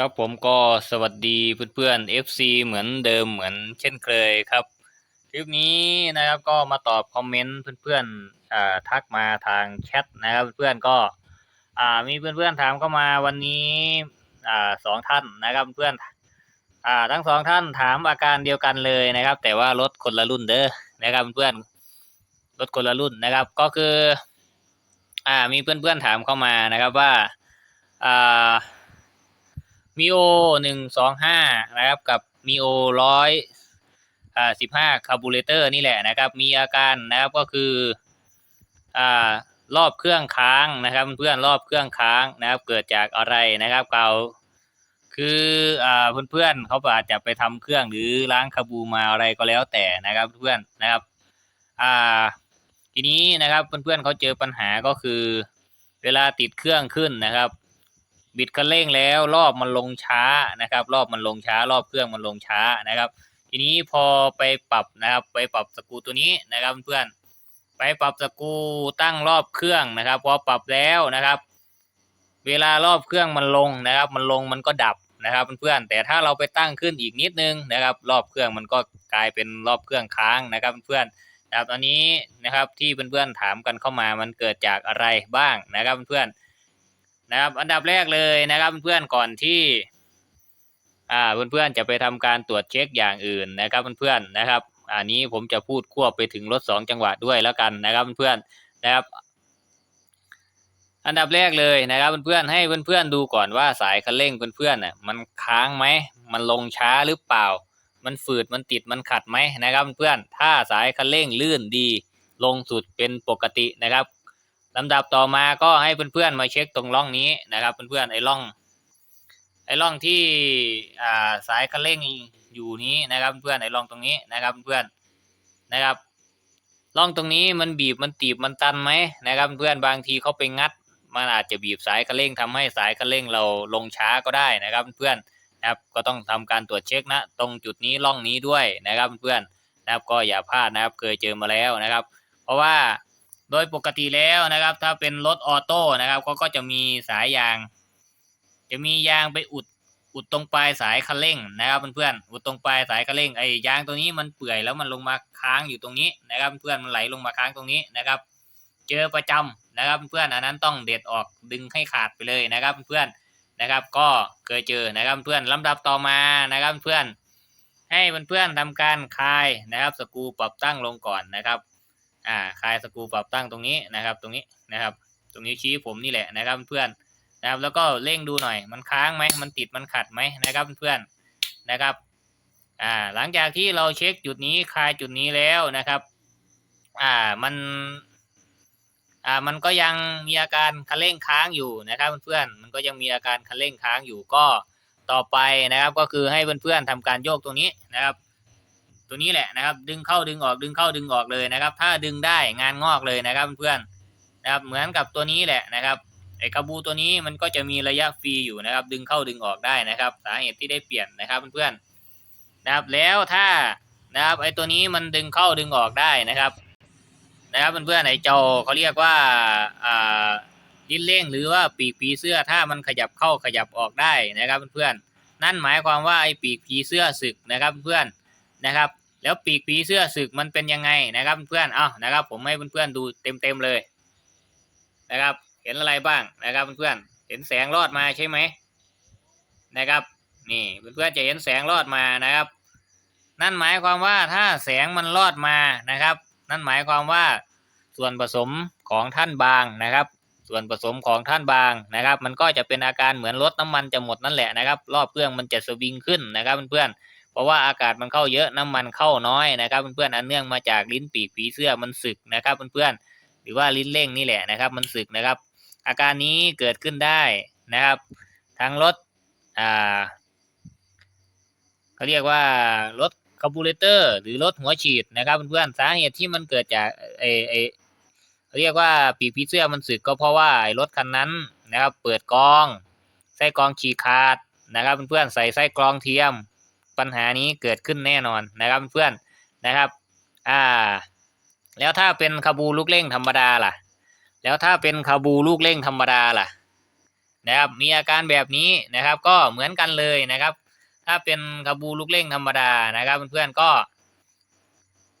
ครับผมก็สวัสดีเพื่อนๆ FC เหมือนเดิมเหมือนเช่นเคยครับ คลิปนี้นะครับก็มาตอบคอมเมนต์เพื่อนๆอ่าทักมาทางแชทนะครับเพื่อนๆก็อ่ามีเพื่อนๆถามเข้ามาวันนี้อ่าสองท่านนะครับเพื่อนอ่าทั้งสองท่านถามอาการเดียวกันเลยนะครับ แต่ว่ารถคนละรุ่นเด้อนะครับเพื่อนรถคนละรุ่นนะครับ ก็คือ อ่ามีเพื่อนๆถามเข้ามานะครับว่าอ่า มีโอหนึ่งสองห้านะครับกับมีโอร้อยอ่าสิบห้าคาร์บูเรเตอร์นี่แหละนะครับ มีอาการนะครับก็คืออ่ารอบเครื่องค้างนะครับ เพื่อนรอบเครื่องค้างนะครับ เกิดจากอะไรนะครับเก่าคืออ่าเพื่อนๆเขาอาจจะไปทำเครื่องหรือล้างคาบูมาอะไรก็แล้วแต่นะครับเพื่อนนะครับอ่าทีนี้นะครับเพื่อนๆเขาเจอปัญหาก็คือ เวลาติดเครื่องขึ้นนะครับ บิดคันเร่งแล้ว รอบมันลงช้านะครับ รอบมันลงช้า รอบเครื่องมันลงช้านะครับ ทีนี้พอไปปรับนะครับ ไปปรับสกูตัวนี้นะครับเพื่อนไปปรับสกูตั้งรอบเครื่องนะครับพอปรับแล้วนะครับ เวลารอบเครื่องมันลงนะครับ มันลงมันก็ดับนะครับเพื่อนๆแต่ถ้าเราไปตั้งขึ้นอีกนิดนึงนะครับ รอบเครื่องมันก็กลายเป็นรอบเครื่องค้างนะครับเพื่อนๆนะครับตอนนี้นะครับที่เพื่อนๆถามกันเข้ามามันเกิดจากอะไรบ้างนะครับเพื่อนๆ นะครับ อันดับแรกเลยนะครับเพื่อนๆก่อนที่อ่าเพื่อนๆจะไปทำการตรวจเช็คอย่างอื่นนะครับเพื่อนๆนะครับอันนี้ผมจะพูดควบไปถึงรถสองจังหวะด้วยแล้วกันนะครับเพื่อนๆนะครับ อันดับแรกเลยนะครับเพื่อนๆให้เพื่อนๆดูก่อนว่าสายคันเร่งเพื่อนๆน่ะมันค้างไหมมันลงช้าหรือเปล่า มันฝืดมันติดมันขัดไหมนะครับเพื่อนๆถ้าสายคันเร่งลื่นดี ลงสุดเป็นปกตินะครับ ลำดับต่อมาก็ให้เพื่อนๆมาเช็คตรงร่องนี้นะครับ เพื่อนๆไอ้ร่อง ไอ้ร่องที่อ่าสายคันเร่งอยู่นี้นะครับ เพื่อนไอ้ร่องตรงนี้นะครับ เพื่อนนะครับร่องตรงนี้มันบีบมันตีบมันตันไหมนะครับ เพื่อนบางทีเขาไปงัดมันอาจจะบีบสายคันเร่งทำให้สายคันเร่งเราลงช้าก็ได้นะครับ เพื่อนนะครับก็ต้องทำการตรวจเช็คนะ ตรงจุดนี้ร่องนี้ด้วยนะครับ เพื่อนนะครับก็อย่าพลาดนะครับ เคยเจอมาแล้วนะครับ เพราะว่า โดยปกติแล้วนะครับ ถ้าเป็นรถออโต้นะครับเขาก็จะมีสายยาง จะมียางไปอุดอุดตรงปลายสายคันเร่งนะครับเพื่อนๆอุดตรงปลายสายคันเร่งไอ้ยางตัวนี้มันเปื่อยแล้วมันลงมาค้างอยู่ตรงนี้นะครับเพื่อนมันไหลลงมาค้างตรงนี้นะครับ เจอประจำนะครับเพื่อนอันนั้นต้องเด็ดออกดึงให้ขาดไปเลยนะครับเพื่อนนะครับ ก็เคยเจอนะครับเพื่อนลำดับต่อมานะครับเพื่อนให้เพื่อนๆทำการคลายนะครับสกูปรับตั้งลงก่อนนะครับ อ่าคลายสกรูปรับตั้งตรงนี้นะครับ ตรงนี้นะครับ ตรงนี้ชี้ผมนี่แหละนะครับเพื่อนนะครับ แล้วก็เร่งดูหน่อย มันค้างไหมมันติดมันขัดไหมนะครับเพื่อนนะครับ อ่า หลังจากที่เราเช็คจุดนี้คลายจุดนี้แล้วนะครับ อ่ามัน อ่ามันก็ยังมีอาการคันเร่งค้างอยู่นะครับเพื่อนมันก็ยังมีอาการคันเร่งค้างอยู่ก็ต่อไปนะครับ ก็คือให้เพื่อนๆทำการโยกตรงนี้นะครับ ตัวนี้แหละนะครับ ดึงเข้าดึงออกดึงเข้าดึงออกเลยนะครับ ถ้าดึงได้งานงอกเลยนะครับเพื่อนนะครับเหมือนกับตัวนี้แหละนะครับไอ้กระบูตัวนี้มันก็จะมีระยะฟรีอยู่นะครับ ดึงเข้าดึงออกได้นะครับ สาเหตุที่ได้เปลี่ยนนะครับเพื่อนๆนะครับแล้วถ้านะครับไอ้ตัวนี้มันดึงเข้าดึงออกได้นะครับ นะครับเพื่อนๆไอ้จ้าเขาเรียกว่าอ่าลิ้นเร่งหรือว่าปีกผีเสื้อถ้ามันขยับเข้าขยับออกได้นะครับเพื่อนๆนั่นหมายความว่าไอ้ปีกผีเสื้อสึกนะครับเพื่อน นะครับ แล้วปีกผีเสื้อสึกมันเป็นยังไงนะครับเพื่อนเอ้านะครับ ผมให้เพื่อนๆดูเต็มๆเลยนะครับ เห็นอะไรบ้างนะครับเพื่อนๆเห็นแสงรอดมาใช่ไหมนะครับ นี่เพื่อนๆจะเห็นแสงรอดมานะครับ นั่นหมายความว่าถ้าแสงมันรอดมานะครับ นั่นหมายความว่าส่วนผสมของท่านบางนะครับ ส่วนผสมของท่านบางนะครับ มันก็จะเป็นอาการเหมือนรถน้ำมันจะหมดนั่นแหละนะครับ รอบเครื่องมันจะสวิงขึ้นนะครับเพื่อนๆ เพราะว่าอากาศมันเข้าเยอะน้ำมันเข้าน้อยนะครับเพื่อนๆอันเนื่องมาจากลิ้นปีกผีเสื้อมันสึกนะครับเพื่อนๆหรือว่าลิ้นเร่งนี่แหละนะครับ มันสึกนะครับ อาการนี้เกิดขึ้นได้นะครับทั้งรถอ่าเขาเรียกว่ารถคาร์บูเรเตอร์หรือรถหัวฉีดนะครับเพื่อนๆสาเหตุที่มันเกิดจากเอเอเรียกว่าปีกผีเสื้อมันสึกก็เพราะว่าไอ้รถคันนั้นนะครับ เปิดกรองไส้กรองฉีกขาดนะครับเพื่อนๆใส่ไส้กรองเทียม ปัญหานี้เกิดขึ้นแน่นอนนะครับเพื่อนนะครับอ่าแล้วถ้าเป็นคาบูลูกเร่งธรรมดาล่ะ แล้วถ้าเป็นคาบูลูกเร่งธรรมดาล่ะนะครับมีอาการแบบนี้นะครับก็เหมือนกันเลยนะครับ ถ้าเป็นคาบูลูกเร่งธรรมดานะครับเพื่อนๆก็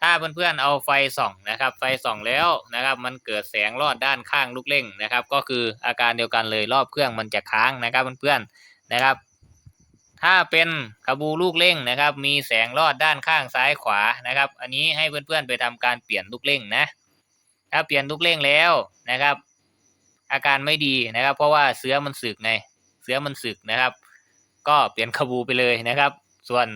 ถ้าเพื่อนๆเอาไฟส่องนะครับ ไฟส่องแล้วนะครับ มันเกิดแสงลอดด้านข้างลูกเร่งนะครับ ก็คืออาการเดียวกันเลยรอบเครื่องมันจะค้างนะครับเพื่อนๆนะครับ ถ้าเป็นคาบูลูกเร่งนะครับ มีแสงลอดด้านข้างซ้ายขวานะครับ อันนี้ให้เพื่อนๆไปทำการเปลี่ยนลูกเร่งนะ ถ้าเปลี่ยนลูกเร่งแล้วนะครับ อาการไม่ดีนะครับ เพราะว่าเสือมันสึกไงเสือมันสึกนะครับ ก็เปลี่ยนคาบูไปเลยนะครับ ส่วน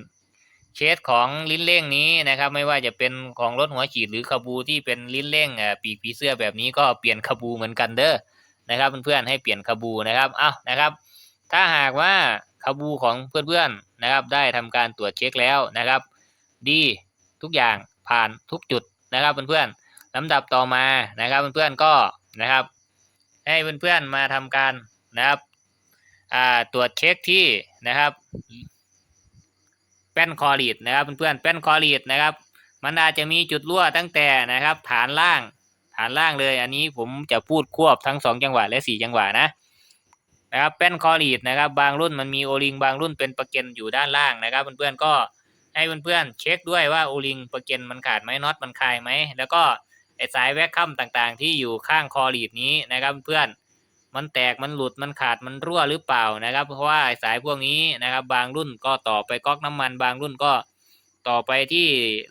เคสของลิ้นเร่งนี้นะครับ ไม่ว่าจะเป็นของรถหัวฉีดหรือคาบูที่เป็นลิ้นเร่งปีกผีเสื้อแบบนี้ก็เปลี่ยนคาบูเหมือนกันเด้อนะครับเพื่อนๆให้เปลี่ยนคาบูนะครับอ้าวนะครับ ถ้าหากว่าคาบูของเพื่อนๆนะครับ ได้ทำการตรวจเช็คแล้วนะครับ ดีทุกอย่างผ่านทุกจุดนะครับเพื่อนๆลำดับต่อมานะครับเพื่อนๆก็นะครับ ให้เพื่อนๆมาทำการนะครับตรวจเช็คที่นะครับ แป้นคอรีดนะครับเพื่อนๆแป้นคอรีดนะครับ มันอาจจะมีจุดรั่วตั้งแต่นะครับ ฐานล่างฐานล่างเลย อันนี้ผมจะพูดควบทั้งสองจังหวะและสี่จังหวะนะ นะครับแป้นคอรีดนะครับ บางรุ่นมันมีโอลิงบางรุ่นเป็นประเก็นอยู่ด้านล่างนะครับเพื่อนๆก็ให้เพื่อนๆเช็คด้วยว่าโอลิงประเก็นมันขาดไหมน็อตมันคายไหมแล้วก็ไอสายแวกคัมต่างๆ ที่อยู่ข้างคอรีดนี้นะครับเพื่อนมันแตกมันหลุดมันขาดมันรั่วหรือเปล่านะครับ เพราะว่าสายพวกนี้นะครับ บางรุ่นก็ต่อไปก๊อกน้ำมัน บางรุ่นก็ต่อไปที่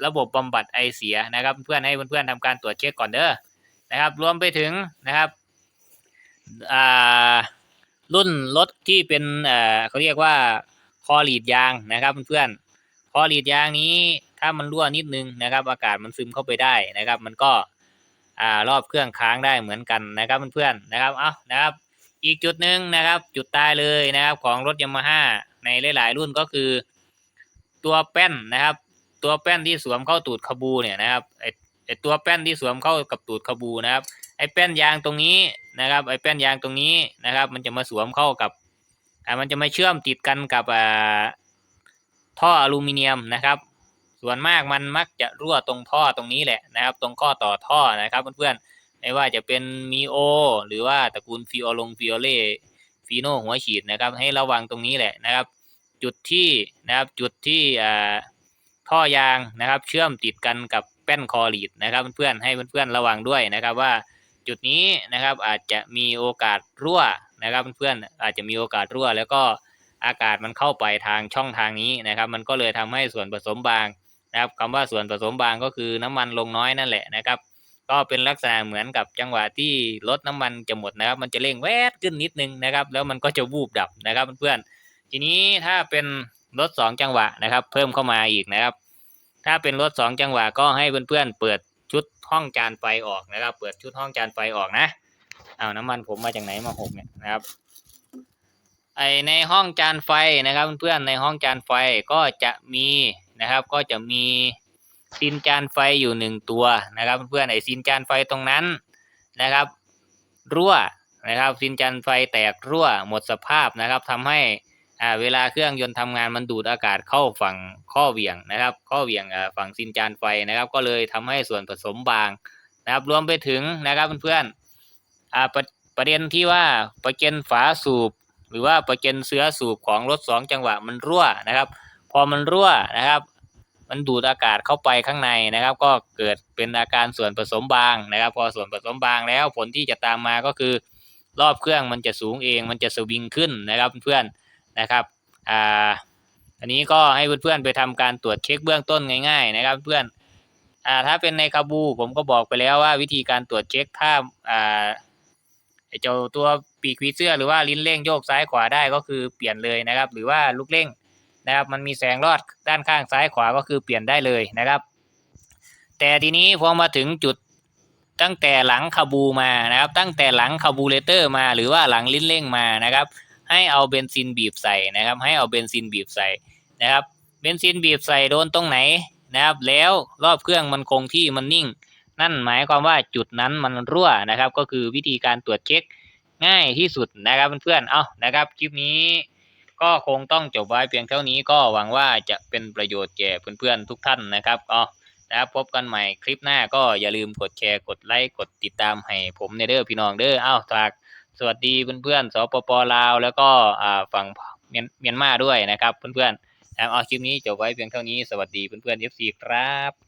ระบบบำบัดไอเสียนะครับ เพื่อนให้เพื่อนๆทำการตรวจเช็คก่อนเด้อนะครับ รวมไปถึงนะครับอ่า รุ่นรถที่เป็นเอ่อเขาเรียกว่าคอลีดยางนะครับเพื่อนๆคอลีดยางนี้ถ้ามันรั่วนิดนึงนะครับ อากาศมันซึมเข้าไปได้นะครับ มันก็อ่ารอบเครื่องค้างได้เหมือนกันนะครับเพื่อนๆนะครับเอานะครับ อีกจุดหนึ่งนะครับ จุดตายเลยนะครับของรถยามาฮ่าในหลาย ๆ รุ่นก็คือ ตัวแป้นนะครับ ตัวแป้นที่สวมเข้าตูดคาบูเนี่ยนะครับไอไอตัวแป้นที่สวมเข้ากับตูดคาบูนะครับ ไอแป้นยางตรงนี้นะครับ ไอแป้นยางตรงนี้นะครับ มันจะมาสวมเข้ากับอ่ามันจะมาเชื่อมติดกันกับอ่าท่ออลูมิเนียมนะครับ ส่วนมากมันมักจะรั่วตรงท่อตรงนี้แหละนะครับ ตรงข้อต่อท่อนะครับเพื่อนๆไม่ว่าจะเป็นมีโอ หรือว่าตระกูลฟิโอลงฟิโอเล่ฟีโนหัวฉีดนะครับ ให้ระวังตรงนี้แหละนะครับ จุดที่นะครับจุดที่อ่าท่อยางนะครับ เชื่อมติดกันกับแป้นคอรีดนะครับ เพื่อนๆให้เพื่อนๆระวังด้วยนะครับว่า จุดนี้นะครับ อาจจะมีโอกาสรั่วนะครับเพื่อนๆอาจจะมีโอกาสรั่ว แล้วก็อากาศมันเข้าไปทางช่องทางนี้นะครับ มันก็เลยทำให้ส่วนผสมบางนะครับคำว่าส่วนผสมบางก็คือน้ำมันลงน้อยนั่นแหละนะครับ ก็เป็นลักษณะเหมือนกับจังหวะที่รถน้ำมันจะหมดนะครับ มันจะเร่งแวดขึ้นนิดนึงนะครับ แล้วมันก็จะวูบดับนะครับเพื่อนๆทีนี้ถ้าเป็นรถสองจังหวะนะครับ เพิ่มเข้ามาอีกนะครับ ถ้าเป็นรถสองจังหวะก็ให้เพื่อนๆเปิด ชุดห้องจานไฟออกนะครับ เปิดชุดห้องจานไฟออกนะ เอาน้ำมันผมมาจากไหนมาหกเนี่ยนะครับ ไอในห้องจานไฟนะครับเพื่อนๆในห้องจานไฟก็จะมีนะครับ ก็จะมีซินจานไฟอยู่หนึ่งตัวนะครับเพื่อนๆไอซินจานไฟตรงนั้นนะครับ รั่วนะครับซินจานไฟแตกรั่วหมดสภาพนะครับทำให้ อ่าเวลาเครื่องยนต์ทำงานมันดูดอากาศเข้าฝั่งข้อเหวี่ยงนะครับ ข้อเหวี่ยงอ่าฝั่งซินจานไฟนะครับ ก็เลยทำให้ส่วนผสมบางนะครับ รวมไปถึงนะครับเพื่อนๆอ่าประประเด็นที่ว่าประเก็นฝาสูบ หรือว่าประเก็นเสื้อสูบของรถสองจังหวะมันรั่วนะครับ พอมันรั่วนะครับ มันดูดอากาศเข้าไปข้างในนะครับ ก็เกิดเป็นอาการส่วนผสมบางนะครับ พอส่วนผสมบางแล้วผลที่จะตามมาก็คือ รอบเครื่องมันจะสูงเอง มันจะสวิงขึ้นนะครับเพื่อนๆ นะครับอ่าอันนี้ก็ให้เพื่อนๆไปทำการตรวจเช็คเบื้องต้นง่าย ๆ นะครับ เพื่อนอ่าถ้าเป็นในคาบู ผมก็บอกไปแล้วว่าวิธีการตรวจเช็คถ้าอ่าเจ้าตัวปีกผีเสื้อหรือว่าลิ้นเร่งโยกซ้ายขวาได้ก็คือเปลี่ยนเลยนะครับ หรือว่าลูกเร่งนะครับมันมีแสงรอดด้านข้างซ้ายขวาก็คือเปลี่ยนได้เลยนะครับ แต่ทีนี้พอมาถึงจุดตั้งแต่หลังคาบูมานะครับ ตั้งแต่หลังคาบูเลเตอร์มาหรือว่าหลังลิ้นเร่งมานะครับ ให้เอาเบนซินบีบใส่นะครับ ให้เอาเบนซินบีบใส่นะครับ เบนซินบีบใส่โดนตรงไหนนะครับ แล้วรอบเครื่องมันคงที่มันนิ่ง นั่นหมายความว่าจุดนั้นมันรั่วนะครับ ก็คือวิธีการตรวจเช็คง่ายที่สุดนะครับเพื่อนๆ เอานะครับคลิปนี้ก็คงต้องจบไว้เพียงเท่านี้ก็หวังว่าจะเป็นประโยชน์แก่เพื่อนๆทุกท่านนะครับก็นะครับพบกันใหม่คลิปหน้าก็อย่าลืมกดแชร์กดไลค์กดติดตามให้ผมในเด้อพี่น้องเด้อเอ้าฝาก สวัสดีเพื่อนๆสปปลาว แล้วก็ฝั่งเมียนเมาด้วยนะครับ เพื่อนๆเอาคลิปนี้จบไว้เพียงเท่านี้สวัสดีเพื่อนๆ FC ครับ